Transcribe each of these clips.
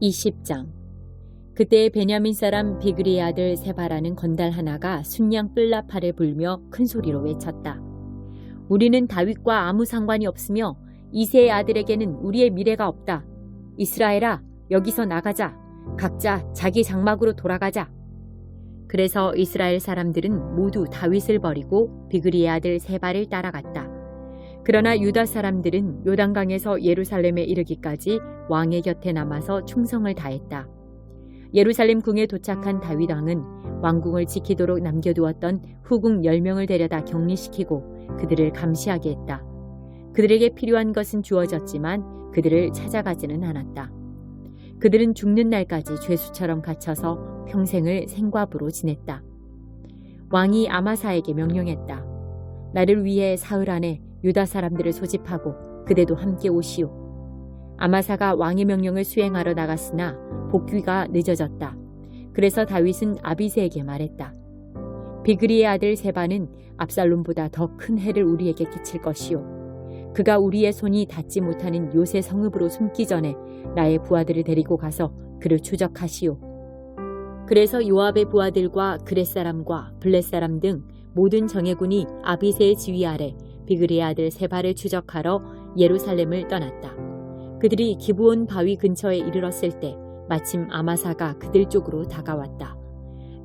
20장 그때 베냐민 사람 비그리의 아들 세바라는 건달 하나가 순양 뿔라파를 불며 큰 소리로 외쳤다. 우리는 다윗과 아무 상관이 없으며 이세의 아들에게는 우리의 미래가 없다. 이스라엘아, 여기서 나가자. 각자 자기 장막으로 돌아가자. 그래서 이스라엘 사람들은 모두 다윗을 버리고 비그리의 아들 세바를 따라갔다. 그러나 유다 사람들은 요단강에서 예루살렘에 이르기까지 왕의 곁에 남아서 충성을 다했다. 예루살렘 궁에 도착한 다윗 왕은 왕궁을 지키도록 남겨두었던 후궁 10명을 데려다 격리시키고 그들을 감시하게 했다. 그들에게 필요한 것은 주어졌지만 그들을 찾아가지는 않았다. 그들은 죽는 날까지 죄수처럼 갇혀서 평생을 생과부로 지냈다. 왕이 아마사에게 명령했다. 나를 위해 사흘 안에 유다 사람들을 소집하고 그대도 함께 오시오. 아마사가 왕의 명령을 수행하러 나갔으나 복귀가 늦어졌다. 그래서 다윗은 아비세에게 말했다. 비그리의 아들 세바는 압살롬보다 더 큰 해를 우리에게 끼칠 것이오. 그가 우리의 손이 닿지 못하는 요새 성읍으로 숨기 전에 나의 부하들을 데리고 가서 그를 추적하시오. 그래서 요압의 부하들과 그렛 사람과 블렛 사람 등 모든 정예군이 아비세의 지휘 아래 비그리의 아들 세바를 추적하러 예루살렘을 떠났다. 그들이 기브온 바위 근처에 이르렀을 때 마침 아마사가 그들 쪽으로 다가왔다.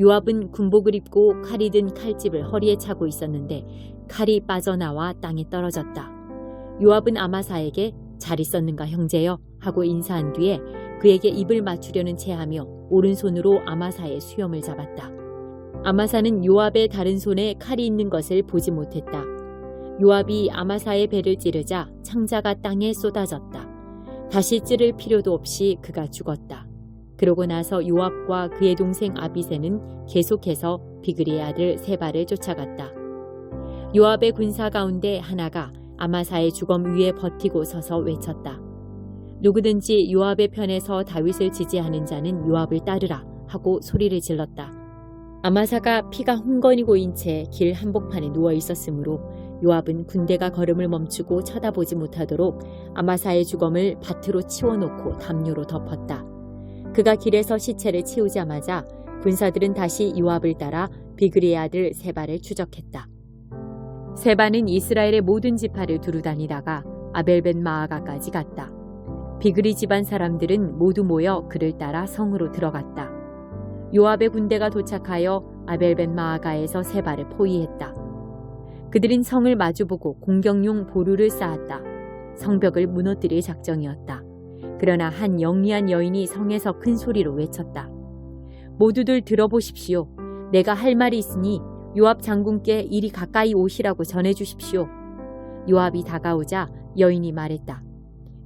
요압은 군복을 입고 칼이 든 칼집을 허리에 차고 있었는데 칼이 빠져나와 땅에 떨어졌다. 요압은 아마사에게 잘 있었는가 형제여 하고 인사한 뒤에 그에게 입을 맞추려는 체하며 오른손으로 아마사의 수염을 잡았다. 아마사는 요압의 다른 손에 칼이 있는 것을 보지 못했다. 요압이 아마사의 배를 찌르자 창자가 땅에 쏟아졌다. 다시 찌를 필요도 없이 그가 죽었다. 그러고 나서 요압과 그의 동생 아비세는 계속해서 비그리의 아들 세바를 쫓아갔다. 요압의 군사 가운데 하나가 아마사의 주검 위에 버티고 서서 외쳤다. 누구든지 요압의 편에서 다윗을 지지하는 자는 요압을 따르라 하고 소리를 질렀다. 아마사가 피가 흥건히 고인 채 길 한복판에 누워 있었으므로 요압은 군대가 걸음을 멈추고 쳐다보지 못하도록 아마사의 주검을 밭으로 치워놓고 담요로 덮었다. 그가 길에서 시체를 치우자마자 군사들은 다시 요압을 따라 비그리의 아들 세바를 추적했다. 세바는 이스라엘의 모든 지파를 두루 다니다가 아벨벤 마아가까지 갔다. 비그리 집안 사람들은 모두 모여 그를 따라 성으로 들어갔다. 요압의 군대가 도착하여 아벨벤 마아가에서 세바를 포위했다. 그들은 성을 마주보고 공격용 보루를 쌓았다. 성벽을 무너뜨릴 작정이었다. 그러나 한 영리한 여인이 성에서 큰 소리로 외쳤다. 모두들 들어보십시오. 내가 할 말이 있으니 요압 장군께 이리 가까이 오시라고 전해주십시오. 요압이 다가오자 여인이 말했다.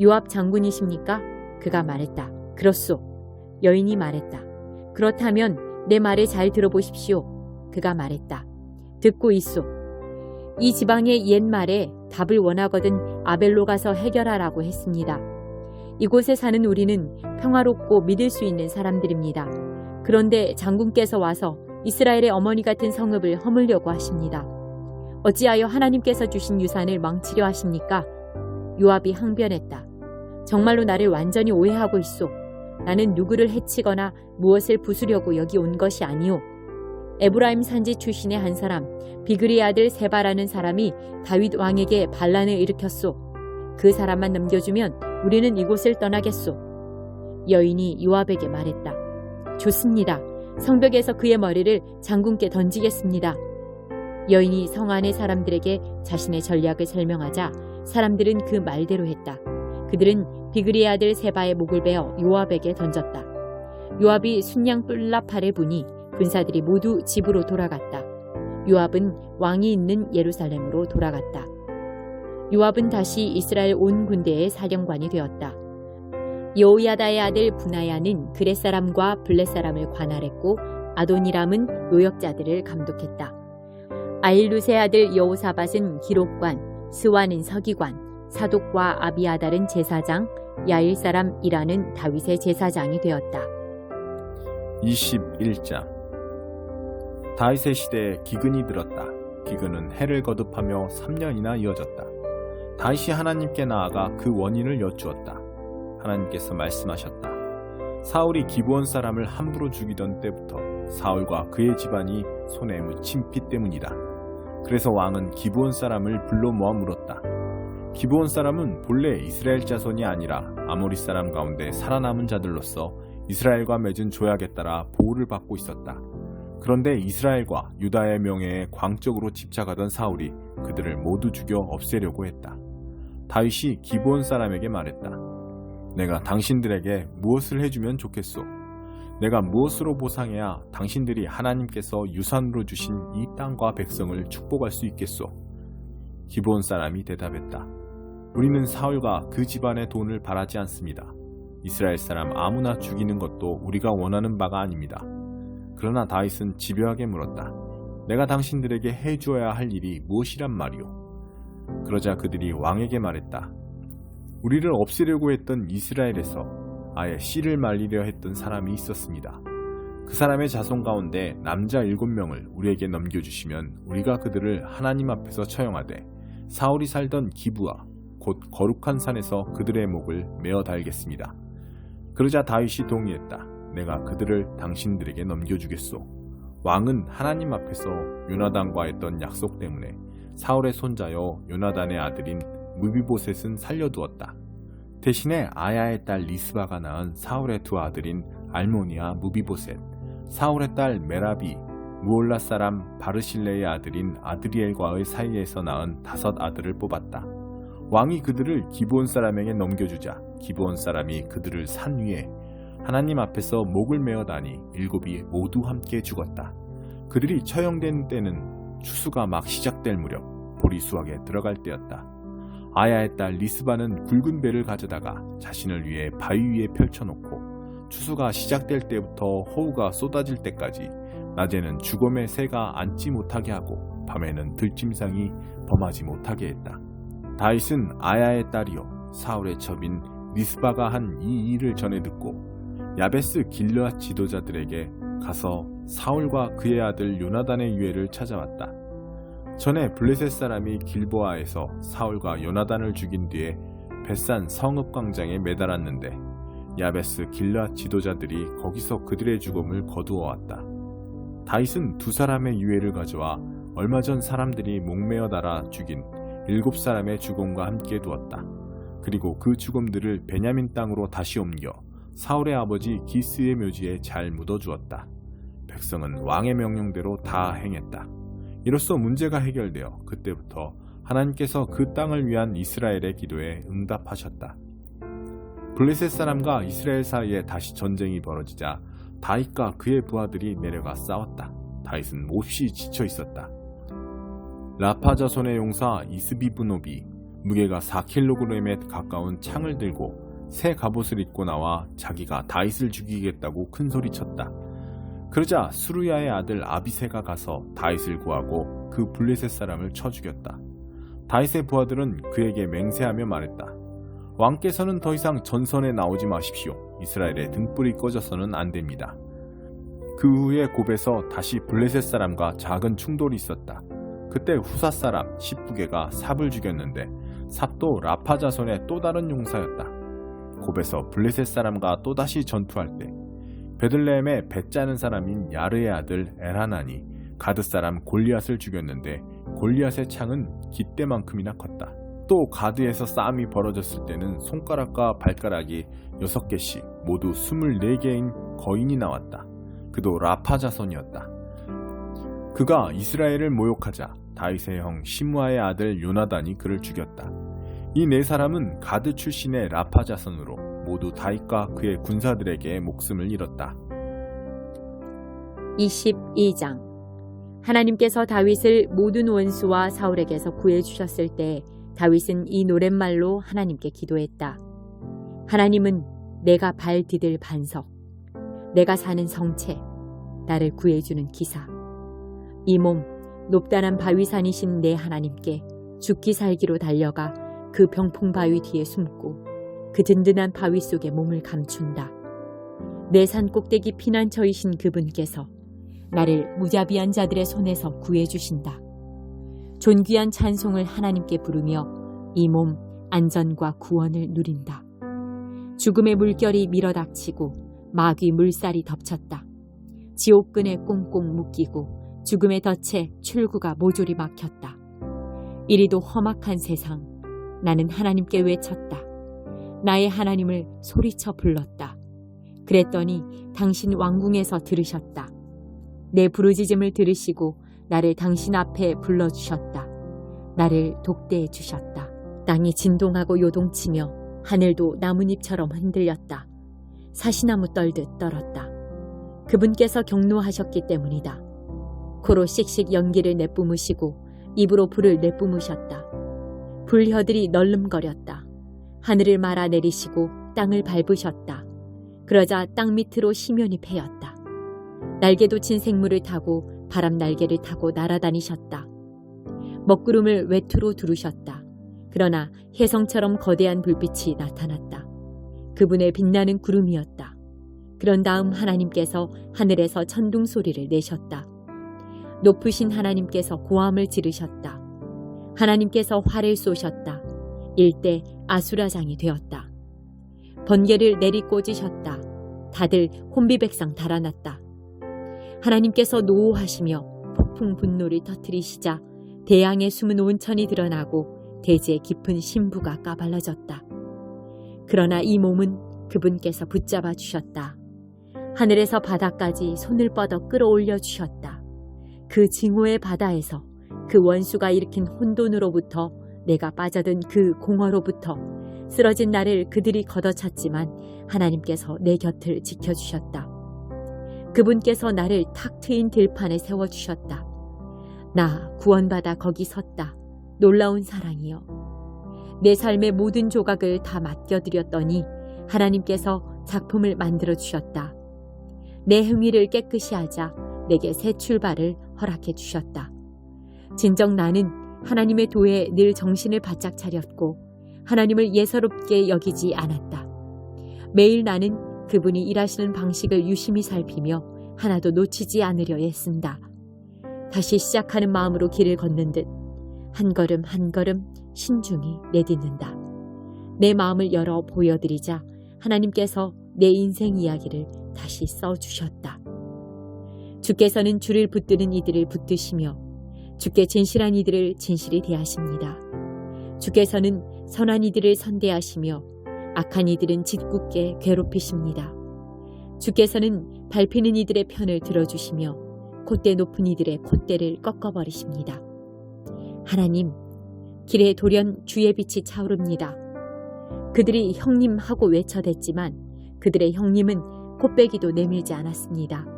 요압 장군이십니까? 그가 말했다. 그렇소. 여인이 말했다. 그렇다면 내 말을 잘 들어보십시오. 그가 말했다. 듣고 있소. 이 지방의 옛말에 답을 원하거든 아벨로 가서 해결하라고 했습니다. 이곳에 사는 우리는 평화롭고 믿을 수 있는 사람들입니다. 그런데 장군께서 와서 이스라엘의 어머니 같은 성읍을 허물려고 하십니다. 어찌하여 하나님께서 주신 유산을 망치려 하십니까? 요압이 항변했다. 정말로 나를 완전히 오해하고 있소. 나는 누구를 해치거나 무엇을 부수려고 여기 온 것이 아니오. 에브라임 산지 출신의 한 사람, 비그리 아들 세바라는 사람이 다윗 왕에게 반란을 일으켰소. 그 사람만 넘겨주면 우리는 이곳을 떠나겠소. 여인이 요압에게 말했다. 좋습니다. 성벽에서 그의 머리를 장군께 던지겠습니다. 여인이 성 안의 사람들에게 자신의 전략을 설명하자 사람들은 그 말대로 했다. 그들은 비그리의 아들 세바의 목을 베어 요압에게 던졌다. 요압이 순양 뿔라팔을 부니 군사들이 모두 집으로 돌아갔다. 요압은 왕이 있는 예루살렘으로 돌아갔다. 요압은 다시 이스라엘 온 군대의 사령관이 되었다. 여호야다의 아들 분하야는 그렛 사람과 블렛 사람을 관할했고 아도니람은 노역자들을 감독했다. 아일루세 아들 여호사밧은 기록관, 스와는 서기관, 사독과 아비아달은 제사장, 야일 사람 이라는 다윗의 제사장이 되었다. 21장 다윗의 시대에 기근이 들었다. 기근은 해를 거듭하며 3년이나 이어졌다. 다윗이 하나님께 나아가 그 원인을 여쭈었다. 하나님께서 말씀하셨다. 사울이 기브온 사람을 함부로 죽이던 때부터 사울과 그의 집안이 손에 묻힌 피 때문이다. 그래서 왕은 기브온 사람을 불러 모아 물었다. 기브온 사람은 본래 이스라엘 자손이 아니라 아모리 사람 가운데 살아남은 자들로서 이스라엘과 맺은 조약에 따라 보호를 받고 있었다. 그런데 이스라엘과 유다의 명예에 광적으로 집착하던 사울이 그들을 모두 죽여 없애려고 했다. 다윗이 기브온 사람에게 말했다. 내가 당신들에게 무엇을 해주면 좋겠소? 내가 무엇으로 보상해야 당신들이 하나님께서 유산으로 주신 이 땅과 백성을 축복할 수 있겠소? 기브온 사람이 대답했다. 우리는 사울과 그 집안의 돈을 바라지 않습니다. 이스라엘 사람 아무나 죽이는 것도 우리가 원하는 바가 아닙니다. 그러나 다윗은 집요하게 물었다. 내가 당신들에게 해주어야 할 일이 무엇이란 말이오? 그러자 그들이 왕에게 말했다. 우리를 없애려고 했던 이스라엘에서 아예 씨를 말리려 했던 사람이 있었습니다. 그 사람의 자손 가운데 남자 일곱 명을 우리에게 넘겨주시면 우리가 그들을 하나님 앞에서 처형하되 사울이 살던 기부와 곧 거룩한 산에서 그들의 목을 메어 달겠습니다. 그러자 다윗이 동의했다. 내가 그들을 당신들에게 넘겨주겠소. 왕은 하나님 앞에서 요나단과 했던 약속 때문에 사울의 손자여 요나단의 아들인 무비보셋은 살려두었다. 대신에 아야의 딸 리스바가 낳은 사울의 두 아들인 알모니아 무비보셋, 사울의 딸 메라비, 무올라 사람 바르실레의 아들인 아드리엘과의 사이에서 낳은 다섯 아들을 뽑았다. 왕이 그들을 기브온 사람에게 넘겨주자 기브온 사람이 그들을 산 위에 하나님 앞에서 목을 메어다니 일곱이 모두 함께 죽었다. 그들이 처형된 때는 추수가 막 시작될 무렵 보리수확에 들어갈 때였다. 아야의 딸 리스바는 굵은 배를 가져다가 자신을 위해 바위 위에 펼쳐놓고 추수가 시작될 때부터 호우가 쏟아질 때까지 낮에는 죽음의 새가 앉지 못하게 하고 밤에는 들짐승이 범하지 못하게 했다. 다윗은 아야의 딸이요 사울의 첩인 리스바가 한 이 일을 전해 듣고 야베스 길르앗 지도자들에게 가서 사울과 그의 아들 요나단의 유해를 찾아왔다. 전에 블레셋 사람이 길보아에서 사울과 요나단을 죽인 뒤에 벳산 성읍 광장에 매달았는데 야베스 길르앗 지도자들이 거기서 그들의 죽음을 거두어 왔다. 다윗은 두 사람의 유해를 가져와 얼마 전 사람들이 목매어 달아 죽인 일곱 사람의 죽음과 함께 두었다. 그리고 그 죽음들을 베냐민 땅으로 다시 옮겨 사울의 아버지 기스의 묘지에 잘 묻어주었다. 백성은 왕의 명령대로 다 행했다. 이로써 문제가 해결되어 그때부터 하나님께서 그 땅을 위한 이스라엘의 기도에 응답하셨다. 블레셋 사람과 이스라엘 사이에 다시 전쟁이 벌어지자 다윗과 그의 부하들이 내려가 싸웠다. 다윗은 몹시 지쳐 있었다. 라파 자손의 용사 이스비브노비 무게가 4kg에 가까운 창을 들고 새 갑옷을 입고 나와 자기가 다윗을 죽이겠다고 큰 소리쳤다. 그러자 수루야의 아들 아비세가 가서 다윗을 구하고 그 블레셋 사람을 쳐 죽였다. 다윗의 부하들은 그에게 맹세하며 말했다. 왕께서는 더 이상 전선에 나오지 마십시오. 이스라엘의 등불이 꺼져서는 안 됩니다. 그 후에 곱에서 다시 블레셋 사람과 작은 충돌이 있었다. 그때 후사 사람 십부게가 삽을 죽였는데 삽도 라파 자손의 또 다른 용사였다. 곱에서 블레셋 사람과 또다시 전투할 때 베들레헴에 배 짜는 사람인 야르의 아들 에라나니 가드 사람 골리앗을 죽였는데 골리앗의 창은 깃대만큼이나 컸다. 또 가드에서 싸움이 벌어졌을 때는 손가락과 발가락이 6개씩 모두 24개인 거인이 나왔다. 그도 라파 자손이었다. 그가 이스라엘을 모욕하자 다윗의 형 시므아의 아들 요나단이 그를 죽였다. 이 네 사람은 가드 출신의 라파 자손으로 모두 다윗과 그의 군사들에게 목숨을 잃었다. 22장 하나님께서 다윗을 모든 원수와 사울에게서 구해 주셨을 때 다윗은 이 노랫말로 하나님께 기도했다. 하나님은 내가 발 디딜 반석, 내가 사는 성체, 나를 구해 주는 기사. 이 몸 높다란 바위산이신 내 하나님께 죽기 살기로 달려가 그 병풍 바위 뒤에 숨고 그 든든한 바위 속에 몸을 감춘다. 내 산 꼭대기 피난처이신 그분께서 나를 무자비한 자들의 손에서 구해 주신다. 존귀한 찬송을 하나님께 부르며 이 몸 안전과 구원을 누린다. 죽음의 물결이 밀어닥치고 마귀 물살이 덮쳤다. 지옥근에 꽁꽁 묶이고 죽음의 덫에 출구가 모조리 막혔다. 이리도 험악한 세상. 나는 하나님께 외쳤다. 나의 하나님을 소리쳐 불렀다. 그랬더니 당신 왕궁에서 들으셨다. 내 부르짖음을 들으시고 나를 당신 앞에 불러주셨다. 나를 독대해 주셨다. 땅이 진동하고 요동치며 하늘도 나뭇잎처럼 흔들렸다. 사시나무 떨듯 떨었다. 그분께서 경노하셨기 때문이다. 코로 씩씩 연기를 내뿜으시고 입으로 불을 내뿜으셨다. 불혀들이 널름거렸다. 하늘을 말아 내리시고 땅을 밟으셨다. 그러자 땅 밑으로 심연이 패였다. 날개도 친 생물을 타고 바람 날개를 타고 날아다니셨다. 먹구름을 외투로 두르셨다. 그러나 혜성처럼 거대한 불빛이 나타났다. 그분의 빛나는 구름이었다. 그런 다음 하나님께서 하늘에서 천둥 소리를 내셨다. 높으신 하나님께서 고함을 지르셨다. 하나님께서 활을 쏘셨다. 일대 아수라장이 되었다. 번개를 내리 꽂으셨다. 다들 혼비백상 달아났다. 하나님께서 노호하시며 폭풍 분노를 터뜨리시자 대양의 숨은 온천이 드러나고 대지의 깊은 신부가 까발려졌다. 그러나 이 몸은 그분께서 붙잡아 주셨다. 하늘에서 바다까지 손을 뻗어 끌어올려 주셨다. 그 징후의 바다에서 그 원수가 일으킨 혼돈으로부터 내가 빠져든 그 공허로부터 쓰러진 나를 그들이 걷어찼지만 하나님께서 내 곁을 지켜주셨다. 그분께서 나를 탁 트인 들판에 세워주셨다. 나 구원받아 거기 섰다. 놀라운 사랑이여. 내 삶의 모든 조각을 다 맡겨드렸더니 하나님께서 작품을 만들어 주셨다. 내 행위를 깨끗이 하자 내게 새 출발을 허락해 주셨다. 진정 나는 하나님의 도에 늘 정신을 바짝 차렸고 하나님을 예사롭게 여기지 않았다. 매일 나는 그분이 일하시는 방식을 유심히 살피며 하나도 놓치지 않으려 애쓴다. 다시 시작하는 마음으로 길을 걷는 듯 한 걸음 한 걸음 신중히 내딛는다. 내 마음을 열어 보여드리자 하나님께서 내 인생 이야기를 다시 써주셨다. 주께서는 줄을 붙드는 이들을 붙드시며 주께 진실한 이들을 진실히 대하십니다. 주께서는 선한 이들을 선대하시며 악한 이들은 짓궂게 괴롭히십니다. 주께서는 밟히는 이들의 편을 들어주시며 콧대 높은 이들의 콧대를 꺾어버리십니다. 하나님, 길에 돌연 주의 빛이 차오릅니다. 그들이 형님 하고 외쳐댔지만 그들의 형님은 콧배기도 내밀지 않았습니다.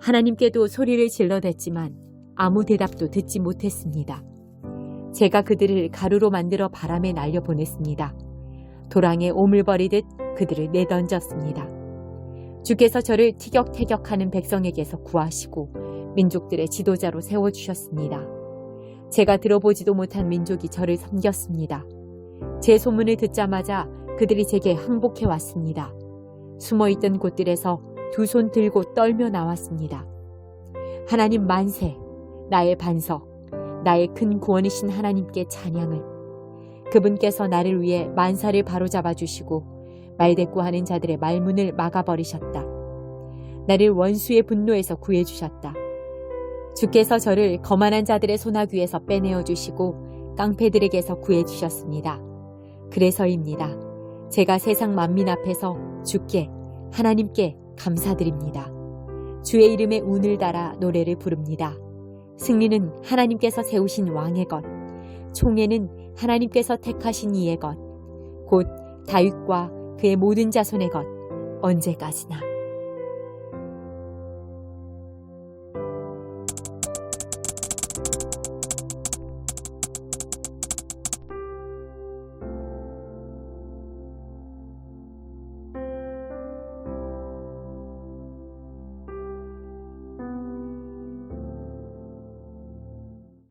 하나님께도 소리를 질러댔지만 아무 대답도 듣지 못했습니다. 제가 그들을 가루로 만들어 바람에 날려 보냈습니다. 도랑에 오물 버리듯 그들을 내던졌습니다. 주께서 저를 티격태격하는 백성에게서 구하시고 민족들의 지도자로 세워주셨습니다. 제가 들어보지도 못한 민족이 저를 섬겼습니다. 제 소문을 듣자마자 그들이 제게 항복해 왔습니다. 숨어 있던 곳들에서 두 손 들고 떨며 나왔습니다. 하나님 만세, 나의 반석, 나의 큰 구원이신 하나님께 찬양을. 그분께서 나를 위해 만사를 바로잡아 주시고 말대꾸하는 자들의 말문을 막아버리셨다. 나를 원수의 분노에서 구해 주셨다. 주께서 저를 거만한 자들의 소나귀에서 빼내어 주시고 깡패들에게서 구해 주셨습니다. 그래서입니다. 제가 세상 만민 앞에서 주께 하나님께 감사드립니다. 주의 이름에 운을 달아 노래를 부릅니다. 승리는 하나님께서 세우신 왕의 것, 총애는 하나님께서 택하신 이의 것, 곧 다윗과 그의 모든 자손의 것, 언제까지나.